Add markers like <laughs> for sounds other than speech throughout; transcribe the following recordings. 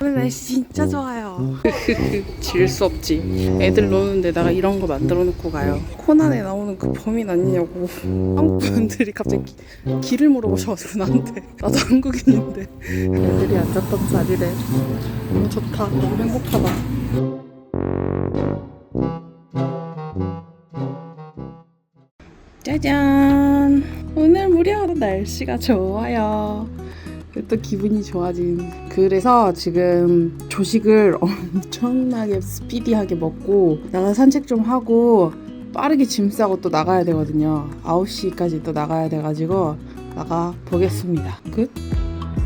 오늘 날씨 진짜 좋아요. <laughs> 질 수 없지. 애들 노는 데다가 이런 거 만들어 놓고 가요. 코난에 나오는 그 범인 아니냐고 <laughs> 한국 분들이 갑자기 기- 길을 물어보셔가지고 나한테 나도 한국인인데 애들이 앉았던 자리래. 너무 좋다. 너무 행복하다. 짜잔! 오늘 무려 날씨가 좋아요. 또 기분이 좋아진. 그래서 지금 조식을 <laughs> 엄청나게 스피디하게 먹고 나가 산책 좀 하고 빠르게 짐 싸고 또 나가야 되거든요. 9시까지 또 나가야 돼가지고 나가 보겠습니다. 끝?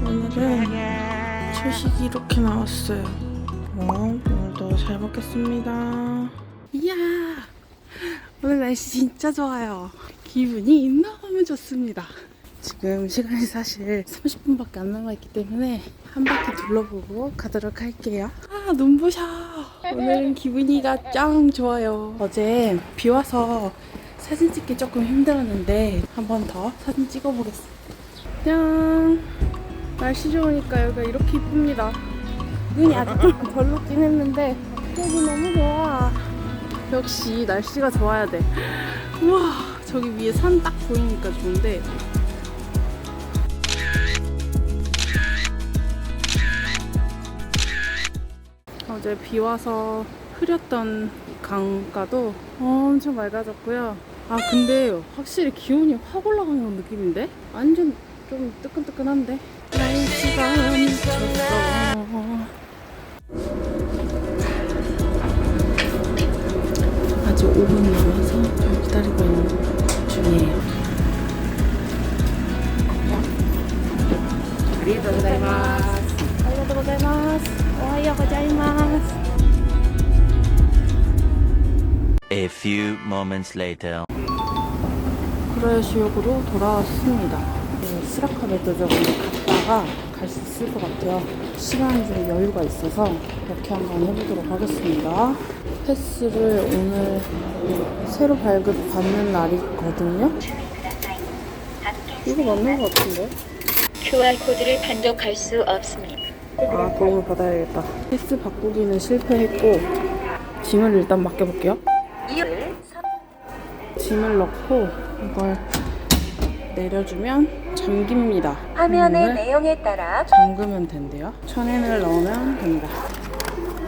오늘은 조식이 이렇게 나왔어요. 어, 오늘도 잘 먹겠습니다. 이야! 오늘 날씨 진짜 좋아요. 기분이 너무 좋습니다. 지금 시간이 사실 30분밖에 안 남아있기 때문에 한 바퀴 둘러보고 가도록 할게요. 아, 눈부셔. 오늘은 기분이가 짱 좋아요. 어제 비 와서 사진 찍기 조금 힘들었는데 한 번 더 사진 찍어보겠습니다. 짠. 날씨 좋으니까 여기가 이렇게 이쁩니다. 눈이 아직 좀덜 녹긴 했는데 여기 너무 좋아. 역시 날씨가 좋아야 돼. 우와, 저기 위에 산 딱 보이니까 좋은데. 어제 비 와서 흐렸던 강가도 엄청 맑아졌고요. 아, 근데 확실히 기온이 확 올라가는 느낌인데? 완전 좀 뜨끈뜨끈한데? 날씨가 미쳤어. 아직 5분 남아서 좀 기다리고 있는 중이에요. おはようございます。 A few moments later. 구라시역으로 돌아왔습니다. 네, 시라카베 도적으로 갔다가 갈 수 있을 것 같아요. 시간이 좀 여유가 있어서 이렇게 한번 해보도록 하겠습니다. 패스를 오늘 새로 발급받는 날이거든요. 이거 맞는 것 같은데? QR코드를 반독할 수 없습니다. 아, 도움을 받아야겠다. 패스 바꾸기는 실패했고, 짐을 일단 맡겨볼게요. 짐을 넣고, 이걸 내려주면 잠깁니다. 화면의 내용에 따라 잠그면 된대요. 천엔을 넣으면 됩니다.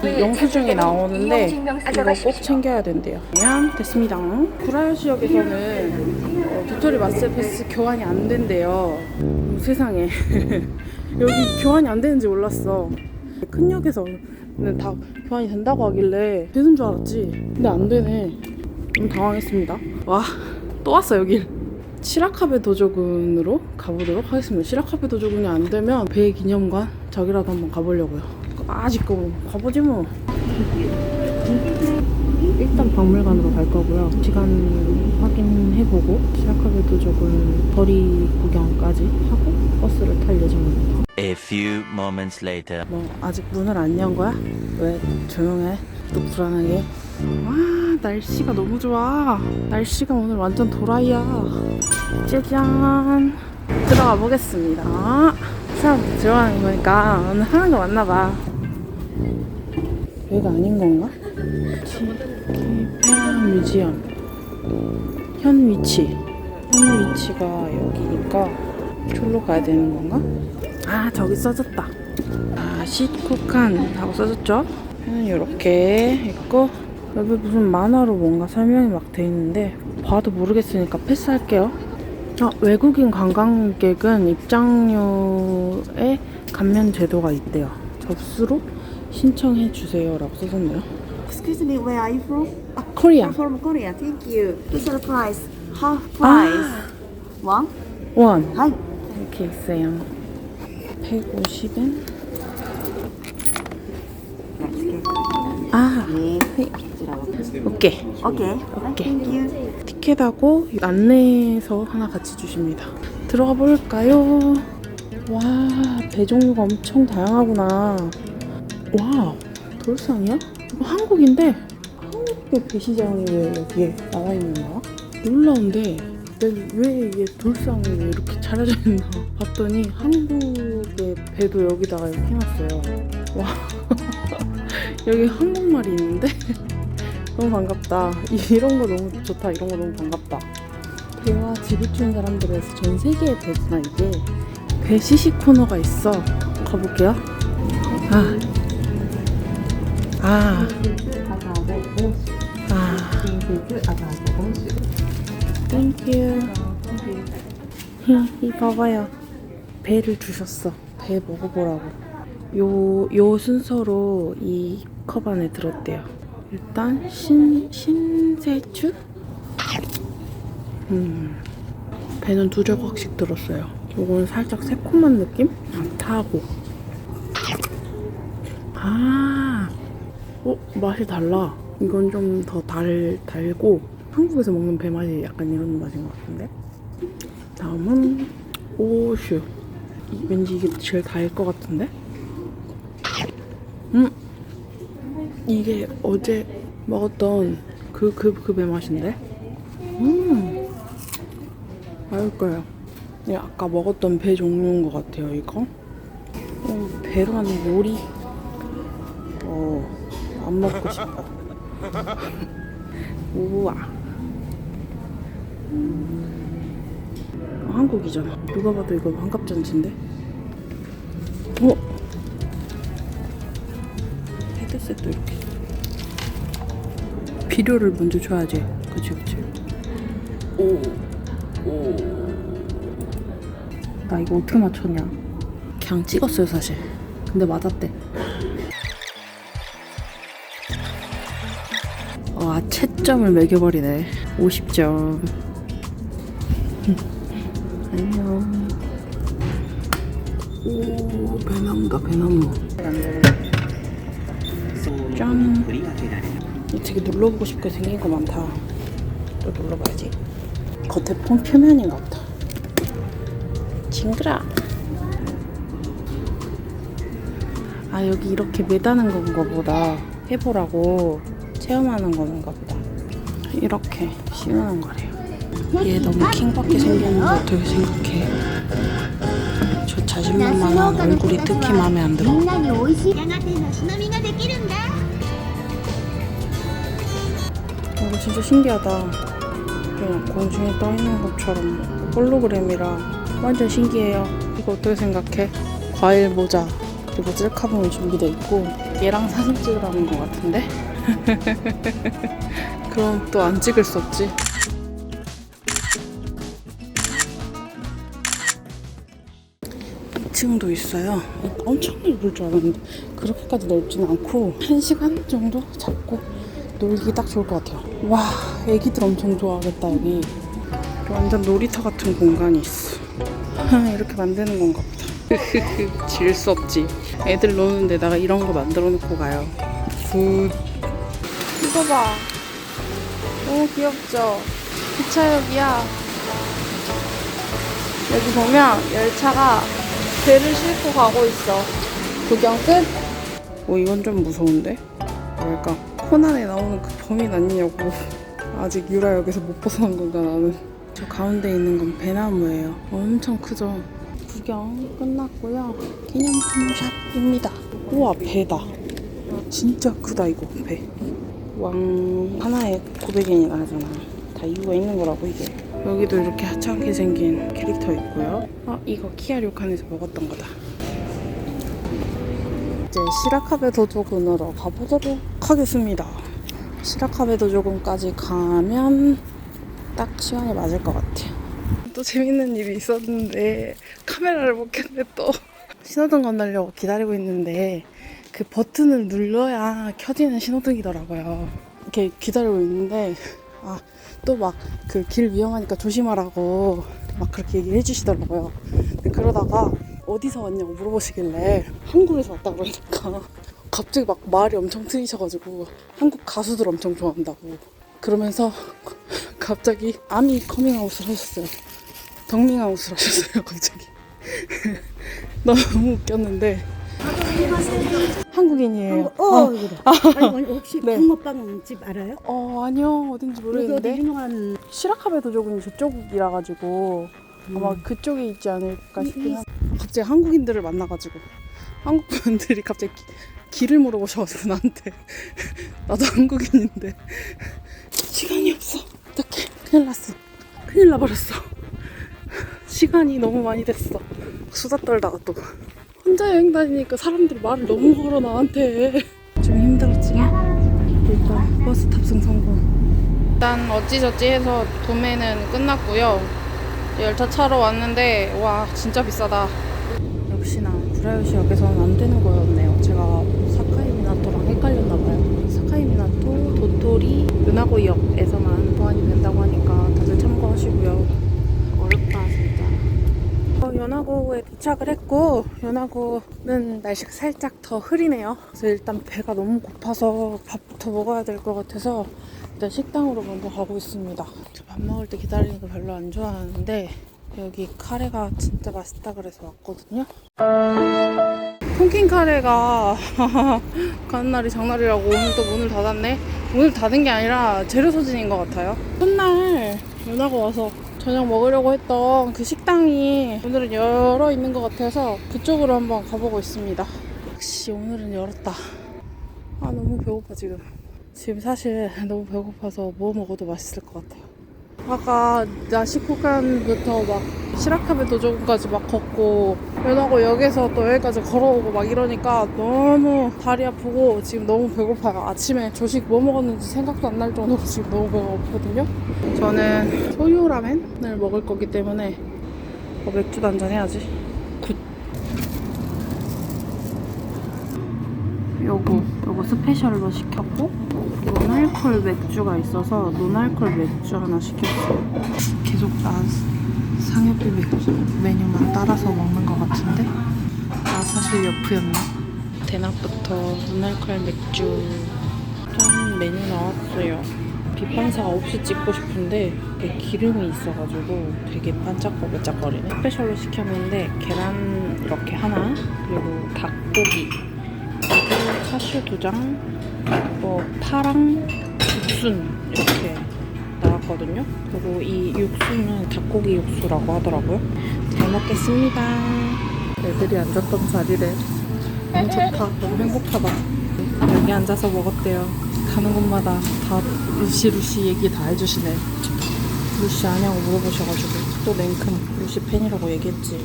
이 영수증이 나오는데 이거 꼭 챙겨야 된대요. 그러면 됐습니다. 구라요시역에서는 어, 도토리 마스 패스 교환이 안 된대요. 음, 세상에 <laughs> 여기 교환이 안 되는지 몰랐어. 큰 역에서는 다 교환이 된다고 하길래 되는 줄 알았지. 근데 안 되네. 좀 당황했습니다. 와 또 왔어 여길. 시라카베 도조군으로 가보도록 하겠습니다. 시라카베 도조군이 안 되면 배 기념관 저기라도 한번 가보려고요. 아직 거 가보지 뭐. 일단 박물관으로 갈 거고요. 시간 확인해보고 시라카베 도조군 거리 구경까지 하고 버스를 탈 예정입니다. A few moments later. 뭐 아직 문을 안 연 거야? 왜 조용해? 또 불안하게? 와 날씨가 너무 좋아. 날씨가 오늘 완전 도라이야. 짜잔 들어가 보겠습니다. 사람 들어가는 거니까 오늘 하나가 왔나 봐. 여기가 아닌 건가? 뮤지엄. 현 위치. 현 위치가 여기니까 저로 가야 되는 건가? 아 저기 써졌다. 아 시코칸 하고 써졌죠? 는 이렇게 있고 여기 무슨 만화로 뭔가 설명이 막 돼 있는데 봐도 모르겠으니까 패스할게요. 아, 외국인 관광객은 입장료에 감면 제도가 있대요. 접수로 신청해 주세요 라고 써졌네요 Excuse me, where are you from? Uh, Korea. I'm from Korea. Thank you. Special price, half price. One. 원 Hi. 이렇게 있어요. 150엔? Let's get 아, 네. 오케이. Okay. Okay. Thank you. 티켓하고 안내서 하나 같이 주십니다. 들어가 볼까요? 와, 배 종류가 엄청 다양하구나. 와우, 돌상이야? 한국인데 한국의 배시장이 왜 여기에 나와 있는 거야? 놀라운데 내가 왜 이게 돌상이 왜 이렇게 차려져 있나 <laughs> 봤더니 한국의 배도 여기다가 이렇게 해놨어요. 와 <laughs> 여기 한국말이 있는데 <laughs> 너무 반갑다. 이런 거 너무 좋다. 이런 거 너무 반갑다. 배와 지부추는 사람들에서 전 세계에 배구나 이게 배 시식 코너가 있어. 가볼게요. 아. 아. 아. 땡큐. 이 봐봐요. 배를 주셨어. 배 먹어보라고. 요, 요 순서로 이 컵 안에 들었대요. 일단 신, 신세추? 음. 배는 두 조각씩 들었어요. 요거는 살짝 새콤한 느낌? 타고. 아, 어, 맛이 달라. 이건 좀 더 달, 달고, 한국에서 먹는 배 맛이 약간 이런 맛인 것 같은데? 다음은, 오슈. 이- 왠지 이게 제일 달것 같은데? 음! 이게 어제 먹었던 그, 그, 그 배 맛인데? 음! 맛있어요. 이 아까 먹었던 배 종류인 것 같아요, 이거. 어, 하는 요리. 어, 안 먹고 싶어. 우와. 어, 한국이잖아. 누가 봐도 이거 환갑잔치인데? 어? 헤드셋도 이렇게. 비료를 먼저 줘야지. 그치, 그치. 오. 오. 나 이거 어떻게 맞췄냐? 그냥 찍었어요, 사실. 근데 맞았대. 와, 채점을 매겨버리네. 50점. <laughs> 안녕. 오, 배나무다, 배나무. 짠. 이 되게 눌러보고 싶게 생긴 거 많다. 또 눌러봐야지. 겉에 폼 표면인가 보다. 징그라. 아 여기 이렇게 매다는 건가 보다. 해보라고 체험하는 거는 같다. 이렇게 시원한 거래요. 얘 너무 킹받게 생겼는데 어떻게 생각해? 저 자신만만한 얼굴이 특히 마음에 안 들어. 이거 진짜 신기하다. 그냥 공중에 떠 있는 것처럼 홀로그램이라 완전 신기해요. 이거 어떻게 생각해? 과일 모자 그리고 셀카봉이 준비돼 있고 얘랑 사진 찍으라는 것 같은데? <laughs> 그럼 또 안 찍을 수 없지. 층도 있어요. 엄청 넓을 줄 알았는데 그렇게까지 넓지는 않고 한 시간 정도 잡고 놀기 딱 좋을 것 같아요. 와, 애기들 엄청 좋아하겠다 여기. 완전 놀이터 같은 공간이 있어. <laughs> 이렇게 만드는 건가 보다. <laughs> 질 수 없지. 애들 노는 데다가 이런 거 만들어 놓고 가요. 굿. 이거 봐. 너무 귀엽죠? 기차역이야. 여기 보면 열차가 배를 싣고 가고 있어. 구경 끝? 오, 이건 좀 무서운데? 뭐랄까, 코난에 나오는 그 범인 아니냐고. <laughs> 아직 유라역에서 못 벗어난 건가, 나는. 저 가운데 있는 건 배나무예요. 엄청 크죠? 구경 끝났고요. 기념품 샵입니다. 우와, 배다. 진짜 크다, 이거, 배. 왕 하나에 900엔이나 하잖아. 다 이유가 있는 거라고, 이게. 여기도 이렇게 하찮게 생긴 캐릭터 있고요. 아, 이거 키아 료칸에서 먹었던 거다. 이제 시라카베 도조군으로 가보도록 하겠습니다. 시라카베 도조군까지 가면 딱 시간이 맞을 것 같아요. 또 재밌는 일이 있었는데 카메라를 못 켰네 또. 신호등 건너려고 기다리고 있는데 그 버튼을 눌러야 켜지는 신호등이더라고요. 이렇게 기다리고 있는데 아 또 막 그 길 위험하니까 조심하라고 막 그렇게 얘기해 주시더라고요. 그러다가 어디서 왔냐고 물어보시길래 한국에서 왔다 그러니까 <laughs> 갑자기 막 말이 엄청 트이셔가지고 한국 가수들 엄청 좋아한다고 그러면서 <laughs> 갑자기 아미 커밍아웃을 하셨어요. 덕밍아웃을 하셨어요 갑자기. <laughs> 너무 웃겼는데 한국인이에요. 어, 그래. 아니, 혹시 네. 붕어빵 집 알아요? 어 아니요 어딘지 여기 어디 모르겠는데 유명한 시라카베 도조군이 저쪽이라 가지고 아마 그쪽에 있지 않을까 싶긴 한. 갑자기 한국인들을 만나가지고 한국 분들이 갑자기 기- 길을 물어보셔가지고 나한테 <laughs> 나도 한국인인데 시간이 없어. 어떡해 큰일 났어. 큰일 나버렸어. 시간이 너무 많이 됐어. 수다 떨다가 또 혼자 여행 다니니까 사람들이 말을 너무 걸어 나한테 좀 힘들었지만 일단 버스 탑승 성공. 일단 어찌저찌 해서 도매는 끝났고요. 열차 차로 왔는데 와 진짜 비싸다. 역시나 구라요시역에서는 안 되는 거였네요. 제가 사카이 미나토랑 헷갈렸나 봐요. 사카이 미나토, 도토리, 은하고역에서만 보안이 된다고 하니까 다들 참고하시고요. 연화고에 도착을 했고 연화고는 날씨가 살짝 더 흐리네요. 그래서 일단 배가 너무 고파서 밥부터 먹어야 될 것 같아서 일단 식당으로 먼저 가고 있습니다. 저밥 먹을 때 기다리는 거 별로 안 좋아하는데 여기 카레가 진짜 맛있다 그래서 왔거든요. 폰킨 카레가 <laughs> 가는 날이 장날이라고 오늘 또 문을 닫았네. 문을 닫은 게 아니라 재료 소진인 것 같아요. 첫날 연하고 와서 저녁 먹으려고 했던 그 식당이 오늘은 열어 있는 것 같아서 그쪽으로 한번 가보고 있습니다. 역시 오늘은 열었다. 아 너무 배고파 지금. 지금 사실 <laughs> 너무 배고파서 뭐 먹어도 맛있을 것 같아요. 아까 나시코칸부터 막 시라카베 도조군까지 막 걷고 연하고 역에서 또 여기까지 걸어오고 막 이러니까 너무 다리 아프고 지금 너무 배고파요. 아침에 조식 뭐 먹었는지 생각도 안 날 정도로 지금 너무 배가 고프거든요. 저는 소유 라멘을 먹을 거기 때문에 어, 맥주도 한잔 해야지. 굿. 요거 요거 스페셜로 시켰고 노날콜 맥주가 있어서 노날콜 맥주 하나 시켰어요. 계속 나 상엽비 맥주 메뉴만 따라서 먹는 것 같은데 나 사실 여프였나? 대낮부터 노날콜 맥주 짠 메뉴 나왔어요. 빛반사가 없이 찍고 싶은데 이게 기름이 있어가지고 되게 반짝거리네. 스페셜로 시켰는데 계란 이렇게 하나 그리고 닭고기 그리고 차슈 두 장, 뭐 파랑 육순 이렇게 나왔거든요. 그리고 이 육수는 닭고기 육수라고 하더라고요. 잘 먹겠습니다. 애들이 앉았던 자리래. 너무 좋다. 너무 행복하다. 여기 앉아서 먹었대요. 가는 곳마다 다 루시 루시 얘기 다 해주시네. 루시 아냐고 물어보셔가지고 또 냉큼 루시 팬이라고 얘기했지.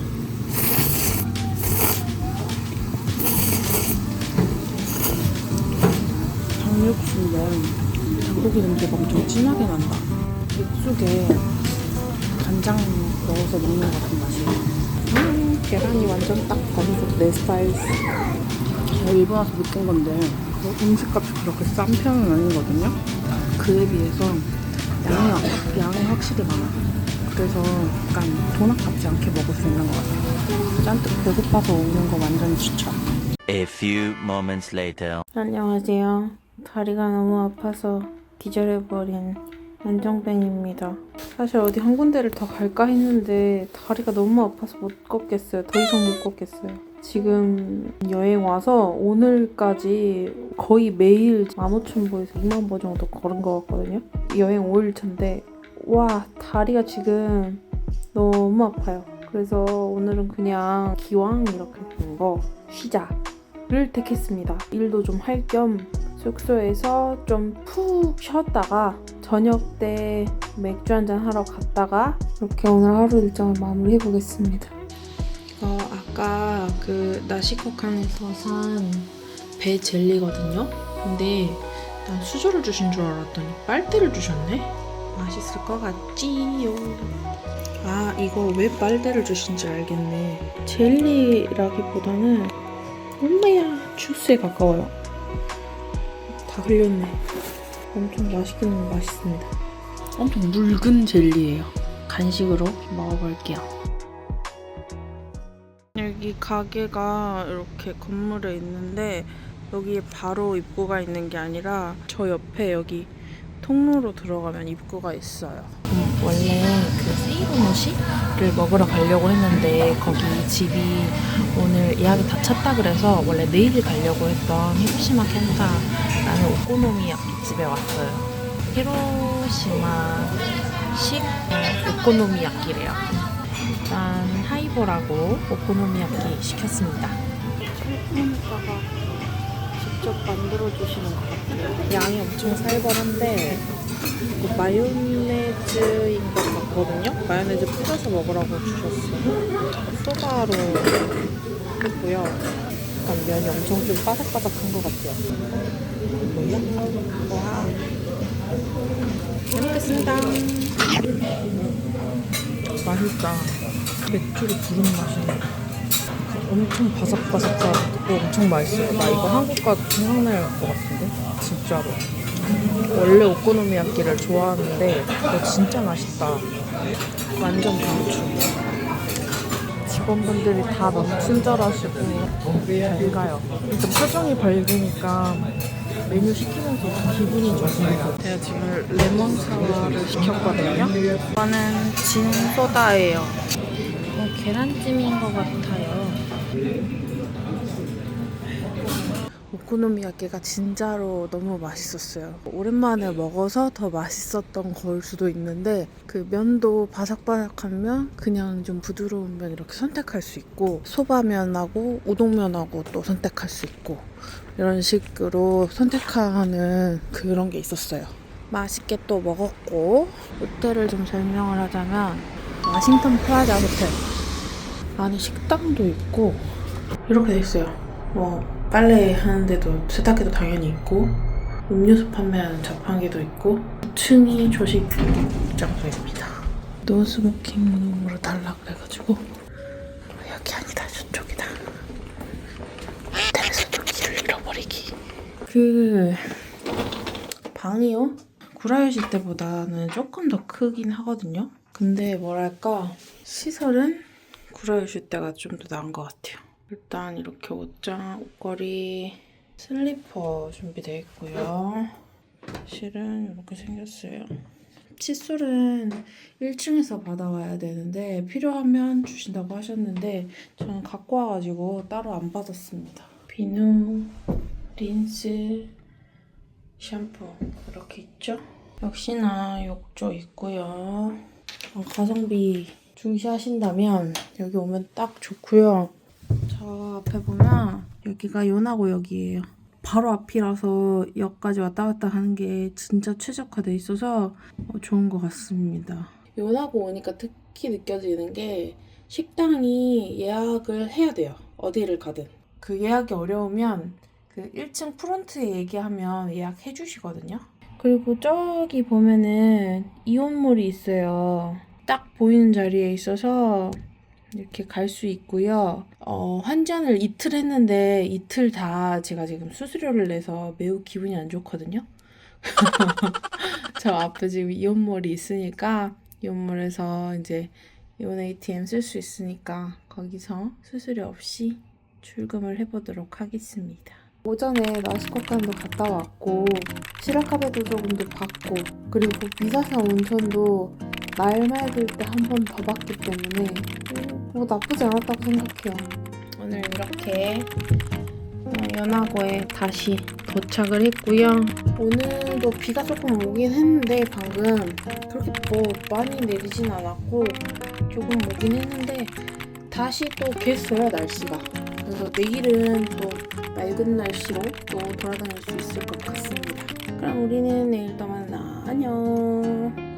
닭육수 면 닭고기 냄새가 엄청 진하게 난다. 육수에 간장 넣어서 먹는 것 같은 맛이에요. 음, 계란이 완전 딱 반죽 내 스타일. 제가 일본 와서 느낀 건데 뭐 음식값이 그렇게 싼 편은 아니거든요. 그에 비해서 양이, 양이 확실히 많아요. 그래서 약간 돈 아깝지 않게 먹을 수 있는 것 같아요. 잔뜩 배고파서 오는 거 완전 추천. A few moments later. 안녕하세요. 다리가 너무 아파서 기절해버린 안정뱅입니다. 사실 어디 한 군데를 더 갈까 했는데 다리가 너무 아파서 못 걷겠어요. 더 이상 못 걷겠어요. 지금 여행 와서 오늘까지 거의 매일 마모춘보에서 2만 보 정도 걸은 것 같거든요. 여행 5일 차인데 와 다리가 지금 너무 아파요. 그래서 오늘은 그냥 기왕 이렇게 된 거 쉬자를 택했습니다. 일도 좀 할 겸 숙소에서 좀 푹 쉬었다가 저녁 때 맥주 한잔 하러 갔다가 이렇게 오늘 하루 일정을 마무리해 보겠습니다. 어, 아까 그 나시코칸에서 산 배 젤리거든요. 근데 난 수저를 주신 줄 알았더니 빨대를 주셨네. 맛있을 것 같지요. 아 이거 왜 빨대를 주신지 알겠네. 젤리라기보다는 엄마야 주스에 가까워요. 다 흘렸네. 엄청 맛있기는 맛있습니다. 엄청 묽은 젤리예요. 간식으로 먹어볼게요. 여기 가게가 이렇게 건물에 있는데 여기에 바로 입구가 있는 게 아니라 저 옆에 여기 통로로 들어가면 입구가 있어요. 원래 그 히로노시를 먹으러 가려고 했는데 거기 집이 오늘 예약이 다 찼다 그래서 원래 내일 가려고 했던 히로시마 켄타라는 오코노미야키 집에 왔어요. 히로시마식 오코노미야키래요. 일단 하이보라고 오코노미야키 시켰습니다. 직접 만들어 주시는 것 같아요. 양이 엄청 살벌한데 이거 마요네즈인 것 같거든요. 마요네즈 뿌려서 먹으라고 주셨어요. 소바로 했고요. 약간 면이 엄청 좀 바삭바삭한 것 같아요. 뭐야? 와. 잘 먹겠습니다. 맛있다. 맥주를 부른 맛이네. 엄청 바삭바삭하고 엄청 맛있어요. 나 이거 한국 가도 생각날 것 같은데? 진짜로. 원래 오코노미야끼를 좋아하는데 이거 진짜 맛있다. 완전 강추. 직원분들이 다 너무 친절하시고 잘 가요. 일단 표정이 밝으니까 메뉴 시키면서 기분이 좋습니다. 제가 지금 레몬 사와를 시켰거든요. 이거는 진 소다예요. 어, 계란찜인 것 같아요. 오코노미야끼가 진짜로 너무 맛있었어요. 오랜만에 먹어서 더 맛있었던 걸 수도 있는데 그 면도 바삭바삭한 면, 그냥 좀 부드러운 면 이렇게 선택할 수 있고 소바면하고 우동면하고 또 선택할 수 있고 이런 식으로 선택하는 그런 게 있었어요. 맛있게 또 먹었고 호텔을 좀 설명을 하자면 와싱턴 플라자 호텔 안에 식당도 있고 이렇게 돼 있어요. 뭐 빨래 하는데도 세탁기도 당연히 있고 음료수 판매하는 자판기도 있고 2층이 조식 장소입니다. 노 스모킹 룸으로 달라 그래가지고 여기 아니다 저쪽이다. 호텔에서 좀 길을 잃어버리기. 그 방이요? 구라요시 때보다는 조금 더 크긴 하거든요. 근데 뭐랄까 시설은 구라요시 때가 좀 더 나은 것 같아요. 일단 이렇게 옷장, 옷걸이, 슬리퍼 준비되어 있고요. 실은 이렇게 생겼어요. 칫솔은 1층에서 받아와야 되는데 필요하면 주신다고 하셨는데 저는 갖고 와가지고 따로 안 받았습니다. 비누, 린스, 샴푸 이렇게 있죠? 역시나 욕조 있고요. 어, 가성비 중시하신다면 여기 오면 딱 좋고요. 저 앞에 보면 여기가 요나고 역이에요. 바로 앞이라서 역까지 왔다 갔다 하는 게 진짜 최적화돼 있어서 어, 좋은 것 같습니다. 요나고 오니까 특히 느껴지는 게 식당이 예약을 해야 돼요. 어디를 가든. 그 예약이 어려우면 그 1층 프론트에 얘기하면 예약해 주시거든요. 그리고 저기 보면은 이온몰이 있어요. 딱 보이는 자리에 있어서 이렇게 갈 수 있고요. 어, 환전을 이틀 했는데 이틀 다 제가 지금 수수료를 내서 매우 기분이 안 좋거든요. <laughs> 저 앞에 지금 이온몰이 있으니까 이온몰에서 이제 이온 ATM 쓸 수 있으니까 거기서 수수료 없이 출금을 해보도록 하겠습니다. 오전에 나시코칸도 갔다 왔고 시라카베 도서관도 봤고 그리고 미사산 온천도 날 맑을 때 한 번 더 봤기 때문에 뭐 나쁘지 않았다고 생각해요. 오늘 이렇게 어, 연화고에 다시 도착을 했고요. 오늘도 비가 조금 오긴 했는데 방금 그렇게 뭐 많이 내리진 않았고 조금 오긴 했는데 다시 또 갰어요 날씨가. 그래서 내일은 또 맑은 날씨로 또 돌아다닐 수 있을 것 같습니다. 그럼 우리는 내일 또 만나. 안녕.